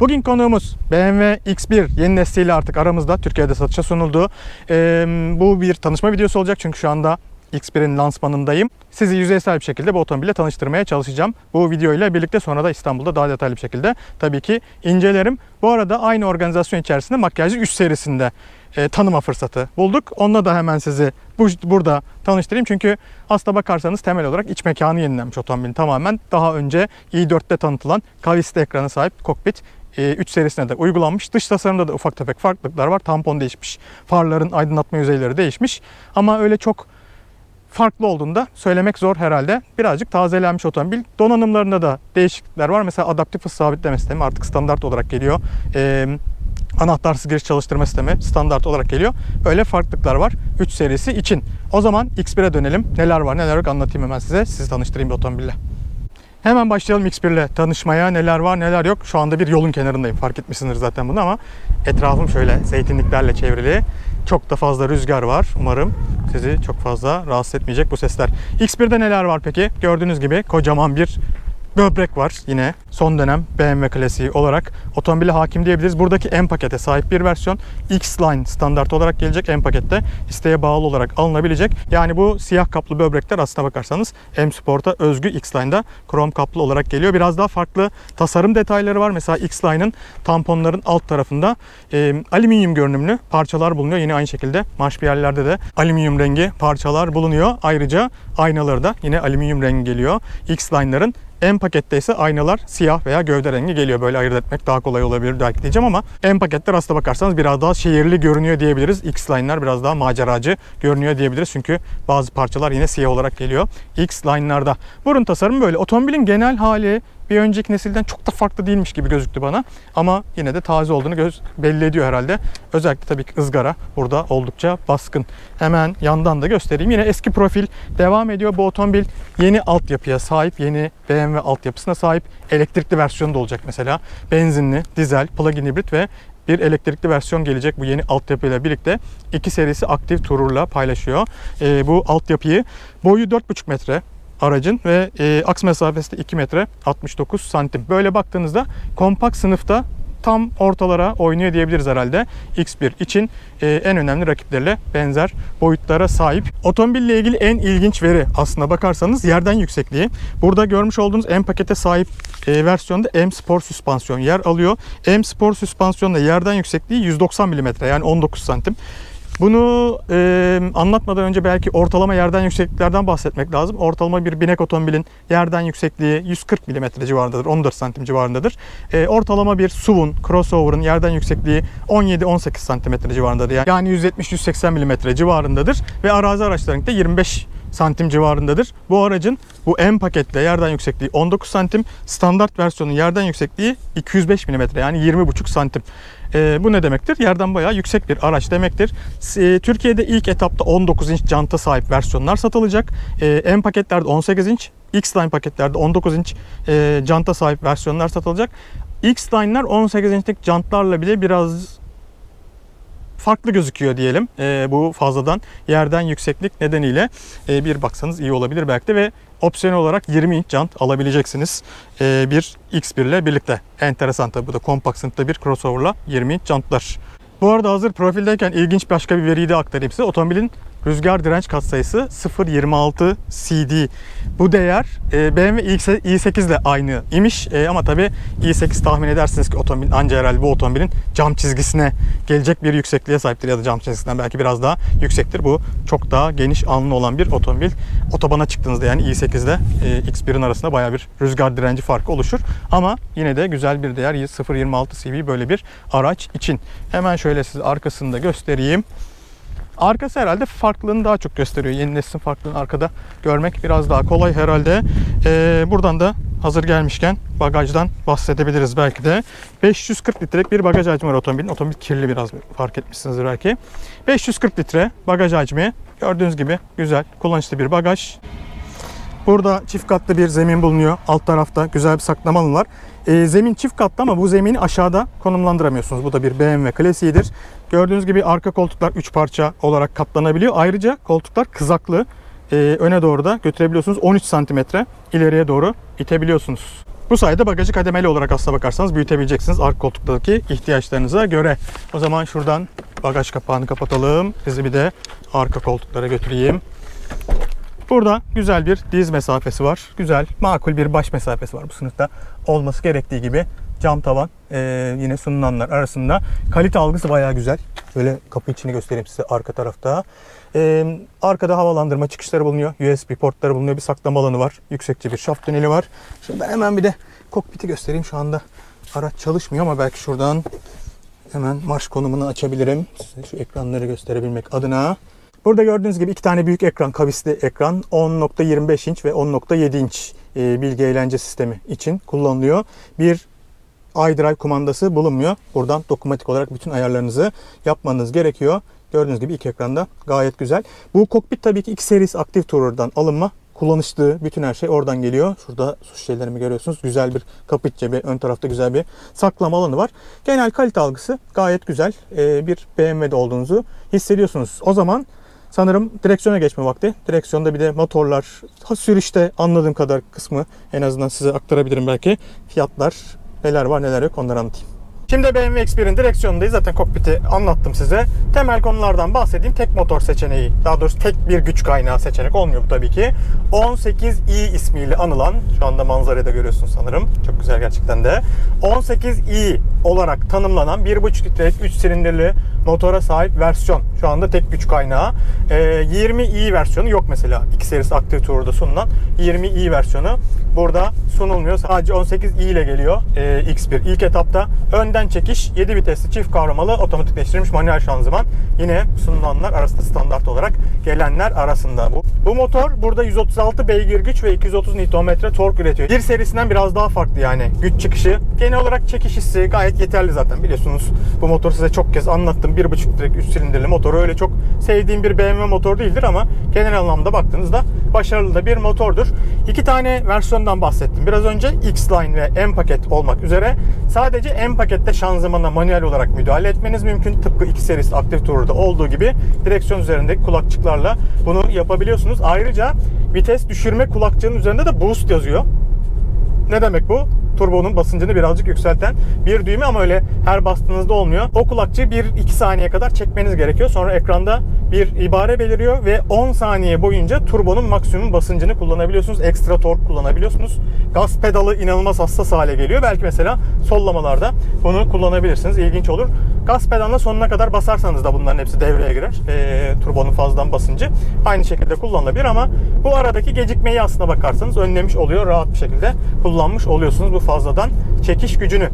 Bugün konuğumuz BMW X1 yeni nesliyle artık aramızda Türkiye'de satışa sunuldu. Ee, bu bir tanışma videosu olacak çünkü şu anda X1'in lansmanındayım. Sizi yüzeysel bir şekilde bu otomobille tanıştırmaya çalışacağım. Bu video ile birlikte sonra da İstanbul'da daha detaylı bir şekilde tabii ki incelerim. Bu arada aynı organizasyon içerisinde makyajlı 3 serisinde e, tanıma fırsatı bulduk. Onunla da hemen sizi bu, burada tanıştırayım. Çünkü aslına bakarsanız temel olarak iç mekanı yenilenmiş otomobilin tamamen. Daha önce i4'te tanıtılan kavisli ekranı sahip kokpit 3 serisine de uygulanmış. Dış tasarımda da ufak tefek farklılıklar var. Tampon değişmiş. Farların aydınlatma yüzeyleri değişmiş. Ama öyle çok farklı olduğunu da söylemek zor herhalde. Birazcık tazelenmiş otomobil. Donanımlarında da değişiklikler var. Mesela adaptif hız sabitleme sistemi artık standart olarak geliyor. Ee, anahtarsız giriş çalıştırma sistemi standart olarak geliyor. Öyle farklılıklar var 3 serisi için. O zaman X1'e dönelim. Neler var neler yok anlatayım hemen size. Sizi tanıştırayım bir otomobille. Hemen başlayalım X1 ile tanışmaya. Neler var neler yok. Şu anda bir yolun kenarındayım. Fark etmişsinizdir zaten bunu ama etrafım şöyle zeytinliklerle çevrili. Çok da fazla rüzgar var. Umarım sizi çok fazla rahatsız etmeyecek bu sesler. X1'de neler var peki? Gördüğünüz gibi kocaman bir böbrek var yine son dönem BMW klasiği olarak otomobile hakim diyebiliriz. Buradaki M pakete sahip bir versiyon X-Line standart olarak gelecek M pakette isteğe bağlı olarak alınabilecek. Yani bu siyah kaplı böbrekler aslına bakarsanız M Sport'a özgü X-Line'da krom kaplı olarak geliyor. Biraz daha farklı tasarım detayları var. Mesela X-Line'ın tamponların alt tarafında e, alüminyum görünümlü parçalar bulunuyor. Yine aynı şekilde marş bir yerlerde de alüminyum rengi parçalar bulunuyor. Ayrıca aynaları da yine alüminyum rengi geliyor. X-Line'ların M pakette ise aynalar siyah veya gövde rengi geliyor. Böyle ayırt etmek daha kolay olabilir belki diyeceğim ama M paketler aslına bakarsanız biraz daha şehirli görünüyor diyebiliriz. X-Line'lar biraz daha maceracı görünüyor diyebiliriz. Çünkü bazı parçalar yine siyah olarak geliyor. X-Line'larda. Burun tasarımı böyle. Otomobilin genel hali bir önceki nesilden çok da farklı değilmiş gibi gözüktü bana. Ama yine de taze olduğunu göz belli ediyor herhalde. Özellikle tabii ki ızgara burada oldukça baskın. Hemen yandan da göstereyim. Yine eski profil devam ediyor. Bu otomobil yeni altyapıya sahip, yeni BMW altyapısına sahip elektrikli versiyonu da olacak mesela. Benzinli, dizel, plug-in hibrit ve bir elektrikli versiyon gelecek bu yeni altyapıyla birlikte. iki serisi aktif tururla paylaşıyor. Ee, bu altyapıyı boyu 4,5 metre, aracın ve e, aks mesafesi de 2 metre 69 santim. Böyle baktığınızda kompakt sınıfta tam ortalara oynuyor diyebiliriz herhalde. X1 için e, en önemli rakipleriyle benzer boyutlara sahip. Otomobille ilgili en ilginç veri aslına bakarsanız yerden yüksekliği. Burada görmüş olduğunuz M pakete sahip e, versiyonda M Sport süspansiyon yer alıyor. M Sport süspansiyonda yerden yüksekliği 190 mm yani 19 santim. Bunu e, anlatmadan önce belki ortalama yerden yüksekliklerden bahsetmek lazım. Ortalama bir binek otomobilin yerden yüksekliği 140 mm civarındadır, 14 santim civarındadır. E, ortalama bir SUV'un, crossover'ın yerden yüksekliği 17-18 santimetre civarındadır. Yani 170-180 mm civarındadır ve arazi araçlarında 25 santim civarındadır. Bu aracın bu M paketle yerden yüksekliği 19 santim, standart versiyonun yerden yüksekliği 205 mm yani 20,5 santim. E, bu ne demektir? Yerden bayağı yüksek bir araç demektir. E, Türkiye'de ilk etapta 19 inç janta sahip versiyonlar satılacak. E, M paketlerde 18 inç, X-Line paketlerde 19 inç e, janta sahip versiyonlar satılacak. X-Line'lar 18 inçlik jantlarla bile biraz farklı gözüküyor diyelim. E, bu fazladan yerden yükseklik nedeniyle e, bir baksanız iyi olabilir belki de ve opsiyonel olarak 20 inç jant alabileceksiniz e, bir X1 ile birlikte. Enteresan tabi bu da kompakt sınıfta bir crossover'la 20 inç jantlar. Bu arada hazır profildeyken ilginç başka bir veriyi de aktarayım size. Otomobilin rüzgar direnç katsayısı 0.26 CD. Bu değer e, BMW i8 ile aynı imiş e, ama tabi i8 tahmin edersiniz ki otomobil anca herhalde bu otomobilin cam çizgisine gelecek bir yüksekliğe sahiptir ya da cam çizgisinden belki biraz daha yüksektir. Bu çok daha geniş alnı olan bir otomobil. Otobana çıktığınızda yani i8 ile e, X1'in arasında baya bir rüzgar direnci farkı oluşur. Ama yine de güzel bir değer 0.26 CV böyle bir araç için. Hemen şöyle size arkasını da göstereyim. Arkası herhalde farklılığını daha çok gösteriyor. Yeni neslin farklılığını arkada görmek biraz daha kolay herhalde. Ee, buradan da hazır gelmişken bagajdan bahsedebiliriz belki de. 540 litrelik bir bagaj hacmi var otomobilin. Otomobil kirli biraz fark etmişsinizdir belki. 540 litre bagaj hacmi. Gördüğünüz gibi güzel, kullanışlı bir bagaj. Burada çift katlı bir zemin bulunuyor. Alt tarafta güzel bir saklama alanı var. E, zemin çift katlı ama bu zemini aşağıda konumlandıramıyorsunuz. Bu da bir BMW klasiğidir. Gördüğünüz gibi arka koltuklar 3 parça olarak katlanabiliyor. Ayrıca koltuklar kızaklı. e, öne doğru da götürebiliyorsunuz. 13 santimetre ileriye doğru itebiliyorsunuz. Bu sayede bagajı kademeli olarak aslına bakarsanız büyütebileceksiniz arka koltuktaki ihtiyaçlarınıza göre. O zaman şuradan bagaj kapağını kapatalım. Sizi bir de arka koltuklara götüreyim. Burada güzel bir diz mesafesi var. Güzel, makul bir baş mesafesi var bu sınıfta. Olması gerektiği gibi cam tavan ee, yine sunulanlar arasında. Kalite algısı bayağı güzel. Şöyle kapı içini göstereyim size arka tarafta. Ee, arkada havalandırma çıkışları bulunuyor. USB portları bulunuyor. Bir saklama alanı var. Yüksekçe bir şaft tüneli var. Şimdi ben hemen bir de kokpiti göstereyim. Şu anda araç çalışmıyor ama belki şuradan hemen marş konumunu açabilirim. Size şu ekranları gösterebilmek adına. Burada gördüğünüz gibi iki tane büyük ekran, kavisli ekran 10.25 inç ve 10.7 inç e, bilgi eğlence sistemi için kullanılıyor. Bir iDrive kumandası bulunmuyor. Buradan dokunmatik olarak bütün ayarlarınızı yapmanız gerekiyor. Gördüğünüz gibi iki ekranda gayet güzel. Bu kokpit tabii ki X serisi Active Tourer'dan alınma. Kullanışlı bütün her şey oradan geliyor. Şurada su şişelerimi görüyorsunuz. Güzel bir kapı cebi, ön tarafta güzel bir saklama alanı var. Genel kalite algısı gayet güzel. Ee, bir BMW'de olduğunuzu hissediyorsunuz. O zaman Sanırım direksiyona geçme vakti. Direksiyonda bir de motorlar, sürüşte anladığım kadar kısmı en azından size aktarabilirim belki. Fiyatlar, neler var neler yok onları anlatayım. Şimdi BMW X1'in direksiyonundayız. Zaten kokpiti anlattım size. Temel konulardan bahsedeyim. Tek motor seçeneği, daha doğrusu tek bir güç kaynağı seçenek olmuyor bu tabii ki. 18i ismiyle anılan, şu anda manzarayı da görüyorsun sanırım. Çok güzel gerçekten de. 18i olarak tanımlanan 1.5 litrelik 3 silindirli motora sahip versiyon. Şu anda tek güç kaynağı. Ee, 20i versiyonu yok mesela. X serisi Active Tour'da sunulan 20i versiyonu burada sunulmuyor. Sadece 18i ile geliyor ee, X1. İlk etapta önden çekiş 7 vitesli çift kavramalı otomatikleştirilmiş manuel şanzıman. Yine sunulanlar arasında standart olarak gelenler arasında bu. Bu motor burada 136 beygir güç ve 230 Nm tork üretiyor. Bir serisinden biraz daha farklı yani güç çıkışı. Genel olarak çekiş hissi gayet yeterli zaten biliyorsunuz. Bu motor size çok kez anlattım. 1.5 litrelik 3 silindirli motoru öyle çok sevdiğim bir BMW motor değildir ama genel anlamda baktığınızda başarılı da bir motordur. İki tane versiyondan bahsettim. Biraz önce X-Line ve M paket olmak üzere sadece M pakette şanzımana manuel olarak müdahale etmeniz mümkün. Tıpkı X serisi Active Tour'da olduğu gibi direksiyon üzerindeki kulakçıklarla bunu yapabiliyorsunuz. Ayrıca vites düşürme kulakçığının üzerinde de boost yazıyor. Ne demek bu? Turbonun basıncını birazcık yükselten bir düğme ama öyle her bastığınızda olmuyor. O kulakçığı 1-2 saniye kadar çekmeniz gerekiyor. Sonra ekranda bir ibare beliriyor ve 10 saniye boyunca turbonun maksimum basıncını kullanabiliyorsunuz. Ekstra tork kullanabiliyorsunuz. Gaz pedalı inanılmaz hassas hale geliyor. Belki mesela sollamalarda bunu kullanabilirsiniz. İlginç olur. Gaz pedalına sonuna kadar basarsanız da bunların hepsi devreye girer. E, turbonun fazladan basıncı aynı şekilde kullanılabilir ama bu aradaki gecikmeyi aslına bakarsanız önlemiş oluyor. Rahat bir şekilde kullanmış oluyorsunuz bu fazladan çekiş gücünü.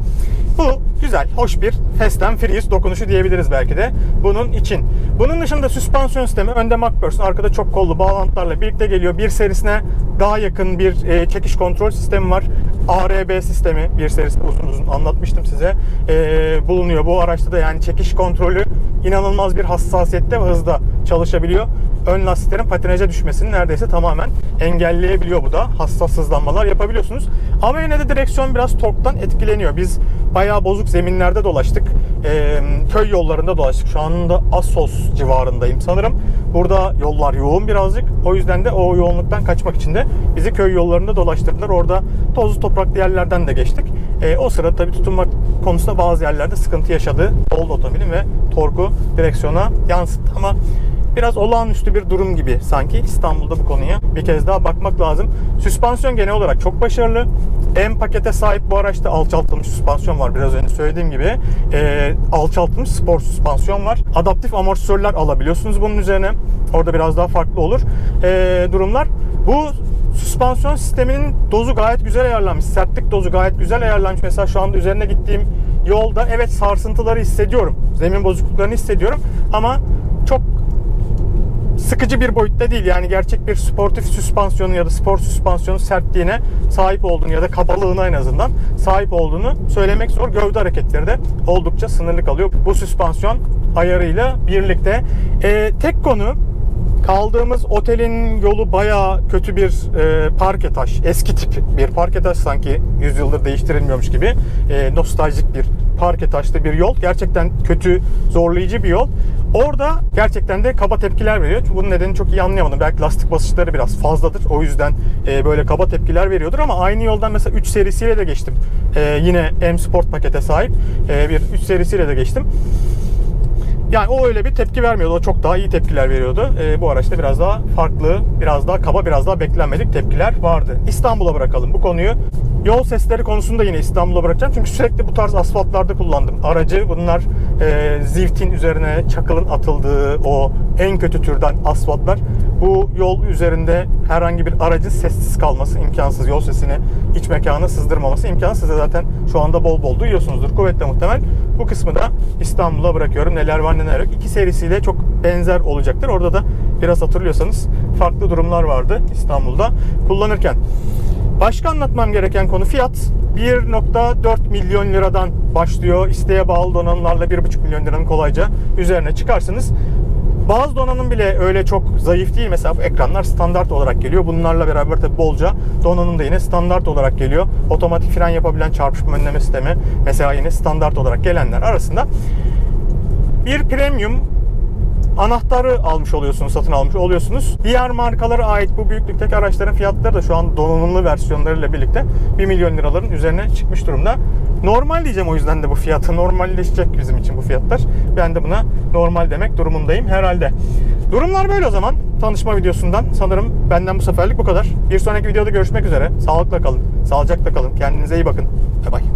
Bu güzel, hoş bir Fast and Furious dokunuşu diyebiliriz belki de bunun için. Bunun dışında süspansiyon sistemi önde MacPherson, arkada çok kollu bağlantılarla birlikte geliyor. Bir serisine daha yakın bir e, çekiş kontrol sistemi var. ARB sistemi bir serisinde uzun uzun anlatmıştım size. E, bulunuyor bu araçta da yani çekiş kontrolü inanılmaz bir hassasiyette ve hızda çalışabiliyor. Ön lastiklerin patinaja düşmesini neredeyse tamamen engelleyebiliyor bu da. Hassas hızlanmalar yapabiliyorsunuz. Ama yine de direksiyon biraz torktan etkileniyor. Biz bayağı bozuk zeminlerde dolaştık. Ee, köy yollarında dolaştık. Şu anda Assos civarındayım sanırım. Burada yollar yoğun birazcık. O yüzden de o yoğunluktan kaçmak için de bizi köy yollarında dolaştırdılar. Orada tozlu topraklı yerlerden de geçtik. Ee, o sırada tabii tutunma konusunda bazı yerlerde sıkıntı yaşadı. Oldu otomobilin ve torku direksiyona yansıttı ama biraz olağanüstü bir durum gibi sanki İstanbul'da bu konuya bir kez daha bakmak lazım. Süspansiyon genel olarak çok başarılı. M pakete sahip bu araçta alçaltılmış süspansiyon var. Biraz önce söylediğim gibi e, alçaltılmış spor süspansiyon var. Adaptif amortisörler alabiliyorsunuz bunun üzerine. Orada biraz daha farklı olur e, durumlar. Bu süspansiyon sisteminin dozu gayet güzel ayarlanmış. Sertlik dozu gayet güzel ayarlanmış. Mesela şu anda üzerine gittiğim yolda evet sarsıntıları hissediyorum. Zemin bozukluklarını hissediyorum ama sıkıcı bir boyutta değil. Yani gerçek bir sportif süspansiyonu ya da spor süspansiyonu sertliğine sahip olduğunu ya da kabalığına en azından sahip olduğunu söylemek zor. Gövde hareketleri de oldukça sınırlı kalıyor. Bu süspansiyon ayarıyla birlikte. Ee, tek konu Kaldığımız otelin yolu bayağı kötü bir e, parke taş. Eski tip bir parke taş sanki 100 yıldır değiştirilmiyormuş gibi. E, nostaljik bir parke taşlı bir yol. Gerçekten kötü, zorlayıcı bir yol. Orada gerçekten de kaba tepkiler veriyor. Bunun nedenini çok iyi anlayamadım. Belki lastik basınçları biraz fazladır. O yüzden e, böyle kaba tepkiler veriyordur ama aynı yoldan mesela 3 serisiyle de geçtim. E, yine M Sport pakete sahip e, bir 3 serisiyle de geçtim. Yani o öyle bir tepki vermiyordu. O çok daha iyi tepkiler veriyordu. E, bu araçta biraz daha farklı, biraz daha kaba, biraz daha beklenmedik tepkiler vardı. İstanbul'a bırakalım bu konuyu. Yol sesleri konusunda yine İstanbul'a bırakacağım. Çünkü sürekli bu tarz asfaltlarda kullandım. Aracı bunlar e, ziftin üzerine çakılın atıldığı o en kötü türden asfaltlar. Bu yol üzerinde herhangi bir aracın sessiz kalması imkansız. Yol sesini iç mekana sızdırmaması imkansız. Zaten şu anda bol bol duyuyorsunuzdur. Kuvvetle muhtemel. Bu kısmı da İstanbul'a bırakıyorum. Neler var neler yok. İki serisiyle çok benzer olacaktır. Orada da biraz hatırlıyorsanız farklı durumlar vardı İstanbul'da kullanırken. Başka anlatmam gereken konu fiyat. 1.4 milyon liradan başlıyor. İsteğe bağlı donanımlarla 1.5 milyon liranın kolayca üzerine çıkarsınız. Bazı donanım bile öyle çok zayıf değil. Mesela ekranlar standart olarak geliyor. Bunlarla beraber tabi bolca donanım da yine standart olarak geliyor. Otomatik fren yapabilen çarpışma önleme sistemi mesela yine standart olarak gelenler arasında bir premium anahtarı almış oluyorsunuz, satın almış oluyorsunuz. Diğer markalara ait bu büyüklükteki araçların fiyatları da şu an donanımlı versiyonlarıyla birlikte 1 milyon liraların üzerine çıkmış durumda. Normal diyeceğim o yüzden de bu fiyatı. Normalleşecek bizim için bu fiyatlar. Ben de buna normal demek durumundayım herhalde. Durumlar böyle o zaman. Tanışma videosundan sanırım benden bu seferlik bu kadar. Bir sonraki videoda görüşmek üzere. Sağlıkla kalın, sağlıcakla kalın. Kendinize iyi bakın. Bay bay.